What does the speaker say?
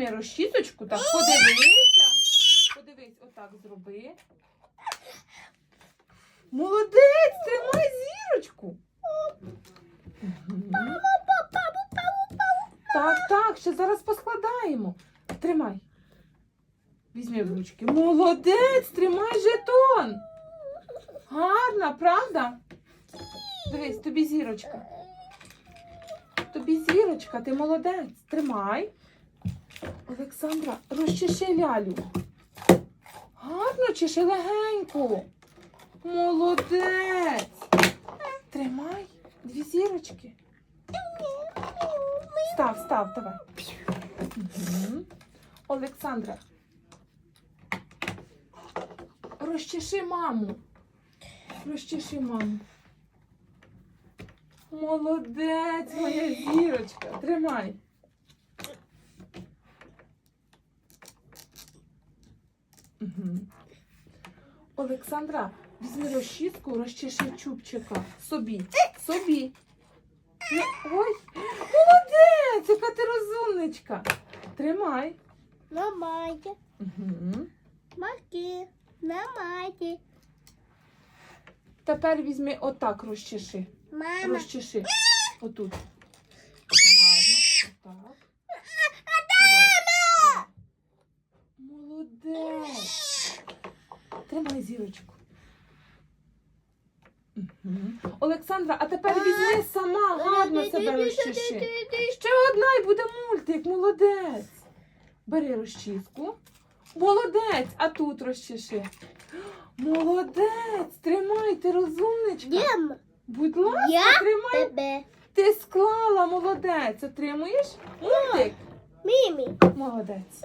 візьми розчісочку, так, подивися. Подивись, отак зроби. Молодець, тримай зірочку. Так, так, ще зараз поскладаємо. Тримай. Візьми в ручки. Молодець, тримай жетон. Гарна, правда? Дивись, тобі зірочка. Тобі зірочка, ти молодець. Тримай. Олександра, розчеши лялю. Гарно чеши легенько. Молодець. Тримай дві зірочки. Став, став, давай. Олександра. Розчеши маму. Розчеши маму. Молодець, моя зірочка. Тримай. Олександра, візьми розчіску, розчеши чубчика. Собі. Собі. Ну, Ой, молодець, яка ти розумничка. Тримай. Намайте. Угу. Маки. Намайте. Тепер візьми отак розчеши. Мама. Розчеши. Отут. Гарно. Отак. Давай. Молодець. Тримай зірочку. Олександра, а тепер візьми сама гарно себе розчеши. Ще одна і буде мультик, молодець. Бери розчіску. Молодець, а тут розчеши. Молодець, тримай, ти розумничка. Будь ласка, Я тримай. Тебе. Ти склала, молодець. Отримуєш? Мультик. Мімі. Молодець.